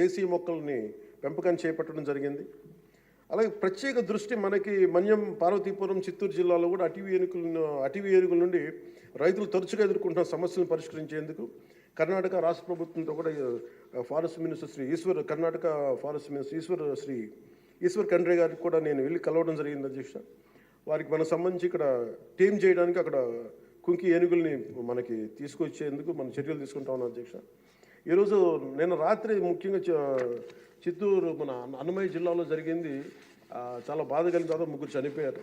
దేశీయ మొక్కల్ని పెంపకం చేపట్టడం జరిగింది. అలాగే ప్రత్యేక దృష్టి మనకి మన్యం పార్వతీపురం చిత్తూరు జిల్లాలో కూడా అటవీ ఏనుగులను అటవీ ఏనుగుల నుండి రైతులు తరచుగా ఎదుర్కొంటున్న సమస్యలను పరిష్కరించేందుకు కర్ణాటక రాష్ట్ర ప్రభుత్వంతో కూడా forest minister Shri Eshwar Karnataka forest minister Eshwar Shri Eshwar Khandre గారికి కూడా నేను వెళ్ళి కలవడం జరిగింది అధ్యక్ష. వారికి మనకు సంబంధించి ఇక్కడ టీం చేయడానికి అక్కడ కుంకి ఏనుగుల్ని మనకి తీసుకొచ్చేందుకు మనం చర్యలు తీసుకుంటా ఉన్నాం అధ్యక్ష. ఈరోజు నిన్న రాత్రి ముఖ్యంగా చిత్తూరు మన అన్నమయ్య జిల్లాలో జరిగింది. చాలా బాధ కలిగిన తర్వాత ముగ్గురు చనిపోయారు.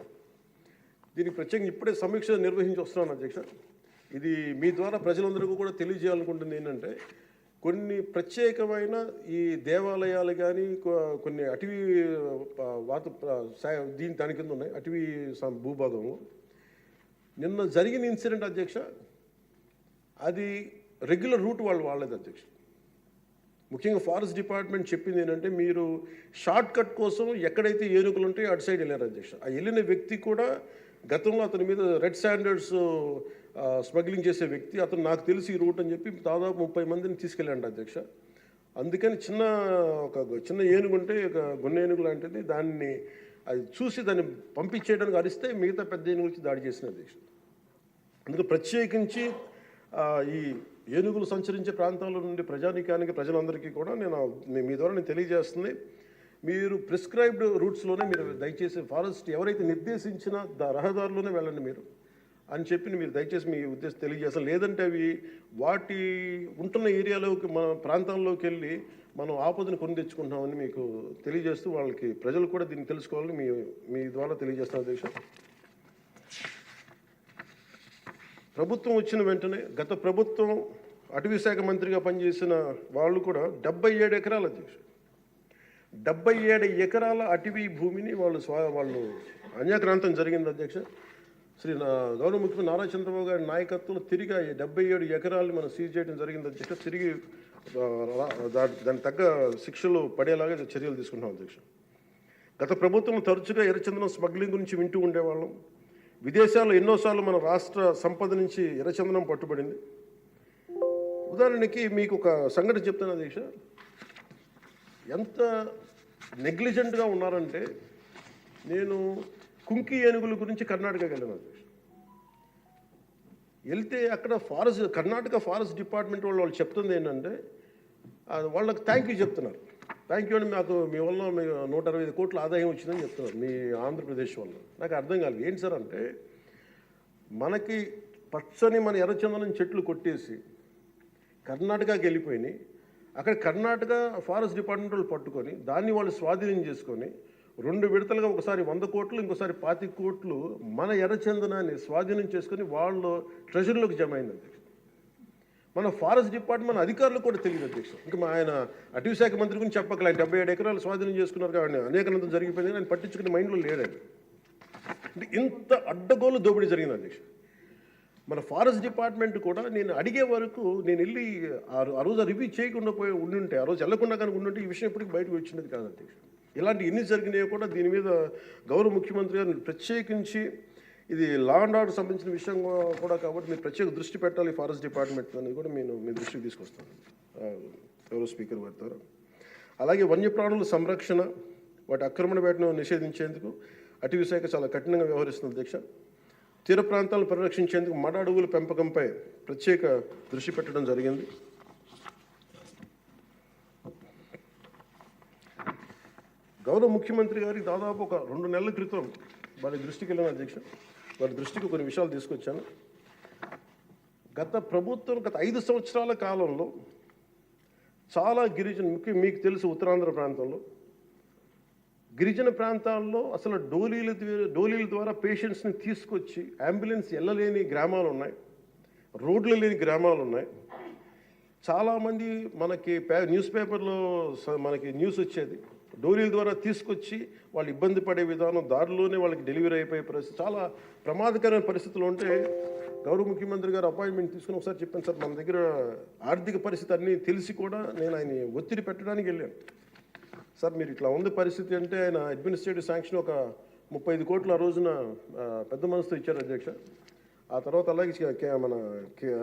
దీనికి ప్రత్యేకంగా ఇప్పుడే సమీక్ష నిర్వహించి వస్తున్నాను అధ్యక్ష. ఇది మీ ద్వారా ప్రజలందరికీ కూడా తెలియజేయాలనుకుంటుంది ఏంటంటే కొన్ని ప్రత్యేకమైన ఈ దేవాలయాలు కానీ కొన్ని అటవీ వాత దీని దాని కింద ఉన్నాయి. అటవీ సం- భూభాగంలో నిన్న జరిగిన ఇన్సిడెంట్ అధ్యక్ష అది రెగ్యులర్ రూట్ వాళ్ళు వాళ్ళది అధ్యక్ష. ముఖ్యంగా ఫారెస్ట్ డిపార్ట్మెంట్ చెప్పింది ఏంటంటే మీరు షార్ట్ కట్ కోసం ఎక్కడైతే ఏనుగులు ఉంటాయో అటు సైడ్ వెళ్ళారు అధ్యక్ష. ఆ వెళ్ళిన వ్యక్తి కూడా గతంలో అతని మీద రెడ్ స్టాండర్డ్స్ స్మగ్లింగ్ చేసే వ్యక్తి. అతను నాకు తెలిసి ఈ రూట్ అని చెప్పి దాదాపు ముప్పై మందిని తీసుకెళ్ళండి అధ్యక్ష. అందుకని చిన్న ఒక చిన్న ఏనుగు ఉంటే ఒక గున్న ఏనుగు లాంటిది దాన్ని అది చూసి దాన్ని పంపించేయడానికి అరిస్తే మిగతా పెద్ద ఏనుగు వచ్చి దాడి చేసిన అధ్యక్ష. అందుకే ప్రత్యేకించి ఈ ఏనుగులు సంచరించే ప్రాంతాల నుండి ప్రజానీకానికి ప్రజలందరికీ కూడా నేను మీ- మీ ద్వారా నేను తెలియజేస్తుంది. మీరు ప్రిస్క్రైబ్డ్ రూట్స్లోనే మీరు దయచేసి ఫారెస్ట్ ఎవరైతే నిర్దేశించిన రహదారిలోనే వెళ్ళండి మీరు అని చెప్పి మీరు దయచేసి మీ ఉద్దేశం తెలియజేస్తాను లేదంటే అవి వాటి ఉంటున్న ఏరియాలోకి మన ప్రాంతాల్లోకి వెళ్ళి మనం ఆపదను కొని తెచ్చుకుంటామని మీకు తెలియజేస్తూ వాళ్ళకి ప్రజలు కూడా దీన్ని తెలుసుకోవాలని మీ మీ ద్వారా తెలియజేస్తాను అధ్యక్ష ప్రభుత్వం వచ్చిన వెంటనే గత ప్రభుత్వం అటవీ శాఖ మంత్రిగా పనిచేసిన వాళ్ళు కూడా డెబ్బై ఏడు ఎకరాల అధ్యక్ష డెబ్బై ఏడు ఎకరాల అటవీ భూమిని వాళ్ళు స్వా వాళ్ళు అన్యాక్రాంతం జరిగింది అధ్యక్ష. శ్రీ నా గౌరవ ముఖ్యమంత్రి నారా చంద్రబాబు గారి నాయకత్వంలో తిరిగి ఆ డెబ్బై ఏడు ఎకరాలు మనం సీజ్ చేయడం జరిగింది అధ్యక్ష. తిరిగి దాని దానికి తగ్గ శిక్షలు పడేలాగా చర్యలు తీసుకుంటున్నాం అధ్యక్ష. గత ప్రభుత్వం తరచుగా ఎర్రచందనం స్మగ్లింగ్ గురించి వింటూ ఉండేవాళ్ళం. విదేశాల్లో ఎన్నోసార్లు మన రాష్ట్ర సంపద నుంచి ఎర్రచందనం పట్టుబడింది. ఉదాహరణకి మీకు ఒక సంఘటన చెప్తాను దీక్ష ఎంత నెగ్లిజెంట్గా ఉన్నారంటే నేను కుంకి ఏనుగుల గురించి కర్ణాటకకి వెళ్ళాను అధ్యక్ష వెళ్తే అక్కడ ఫారెస్ట్ కర్ణాటక ఫారెస్ట్ డిపార్ట్మెంట్ వాళ్ళు వాళ్ళు చెప్తుంది ఏంటంటే వాళ్ళకి థ్యాంక్ యూ చెప్తున్నారు. థ్యాంక్ యూ అండి. మాకు మీ వల్ల మీ నూట అరవై ఐదు కోట్ల ఆదాయం వచ్చిందని చెప్తున్నారు. మీ ఆంధ్రప్రదేశ్ వల్ల. నాకు అర్థం కాలేదు. ఏంటి సార్ అంటే మనకి పచ్చని మన ఎర్రచందనం చెట్లు కొట్టేసి కర్ణాటకకి వెళ్ళిపోయినాయి. అక్కడ కర్ణాటక ఫారెస్ట్ డిపార్ట్మెంట్ వాళ్ళు పట్టుకొని దాన్ని వాళ్ళు స్వాధీనం చేసుకొని రెండు విడతలుగా ఒకసారి వంద కోట్లు ఇంకోసారి పాతి కోట్లు మన ఎర్రచందనాన్ని స్వాధీనం చేసుకొని వాళ్ళు ట్రెజరీలోకి జమ అయింది మన ఫారెస్ట్ డిపార్ట్మెంట్ అధికారులు కూడా తెలియదు అధ్యక్ష. ఇంకా మా ఆయన అటవీ శాఖ మంత్రి గురించి చెప్పకలే. ఆయన డెబ్బై ఏడు ఎకరాలు స్వాధీనం చేసుకున్నారు కాబట్టి అనేకనంతం జరిగిపోయింది. ఆయన పట్టించుకునే మైండ్లో లేడండి అంటే ఇంత అడ్డగోలు దోపిడీ జరిగింది అధ్యక్ష. మన ఫారెస్ట్ డిపార్ట్మెంట్ కూడా నేను అడిగే వరకు నేను వెళ్ళి ఆ ఆ రోజు రివ్యూ చేయకుండా పోయి ఉండుంటే ఆ రోజు వెళ్ళకుండా కానీ ఉండుంటే ఈ విషయం ఎప్పటికీ బయటకు వచ్చినది కాదు అధ్యక్ష. ఇలాంటి ఎన్ని జరిగినాయో కూడా దీని మీద గౌరవ ముఖ్యమంత్రి గారు ప్రత్యేకించి ఇది లా అండ్ ఆర్డర్ సంబంధించిన విషయం కూడా కాబట్టి మీరు ప్రత్యేక దృష్టి పెట్టాలి. ఫారెస్ట్ డిపార్ట్మెంట్ అని కూడా నేను మీ దృష్టికి తీసుకొస్తాను. ఎవరో స్పీకర్ వారితో అలాగే వన్యప్రాణుల సంరక్షణ వాటి ఆక్రమణ వేటను నిషేధించేందుకు అటవీ శాఖ చాలా కఠినంగా వ్యవహరిస్తుంది అధ్యక్ష. తీర ప్రాంతాలను పరిరక్షించేందుకు మడ అడవుల పెంపకంపై ప్రత్యేక దృష్టి పెట్టడం జరిగింది. గౌరవ ముఖ్యమంత్రి గారికి దాదాపు ఒక రెండు నెలల క్రితం వారి దృష్టికి వెళ్ళిన అధ్యక్ష. వారి దృష్టికి కొన్ని విషయాలు తీసుకొచ్చాను. గత ప్రభుత్వం గత ఐదు సంవత్సరాల కాలంలో చాలా గిరిజన ముఖ్యం మీకు తెలుసు ఉత్తరాంధ్ర ప్రాంతంలో. గిరిజన ప్రాంతాల్లో అసలు డోలీల డోలీల ద్వారా పేషెంట్స్ని తీసుకొచ్చి అంబులెన్స్ వెళ్ళలేని గ్రామాలు ఉన్నాయి. రోడ్లు లేని గ్రామాలు ఉన్నాయి. చాలామంది మనకి పే న్యూస్ పేపర్లో స- మనకి న్యూస్ వచ్చేది. డోరీల ద్వారా తీసుకొచ్చి వాళ్ళు ఇబ్బంది పడే విధానం దారిలోనే వాళ్ళకి డెలివరీ అయిపోయే పరిస్థితి. చాలా ప్రమాదకరమైన పరిస్థితులు ఉంటే గౌరవ ముఖ్యమంత్రి గారు అపాయింట్మెంట్ తీసుకుని ఒకసారి చెప్పాను సార్ మన దగ్గర ఆర్థిక పరిస్థితి అన్నీ తెలిసి కూడా నేను ఆయన ఒత్తిడి పెట్టడానికి వెళ్ళాను. సార్ మీరు ఇట్లా ఉంది పరిస్థితి అంటే ఆయన అడ్మినిస్ట్రేటివ్ శాంక్షన్ ఒక ముప్పై ఐదు కోట్లు ఆ రోజున పెద్ద మనసుతో ఇచ్చారు అధ్యక్ష. ఆ తర్వాత అలాగే మన కే-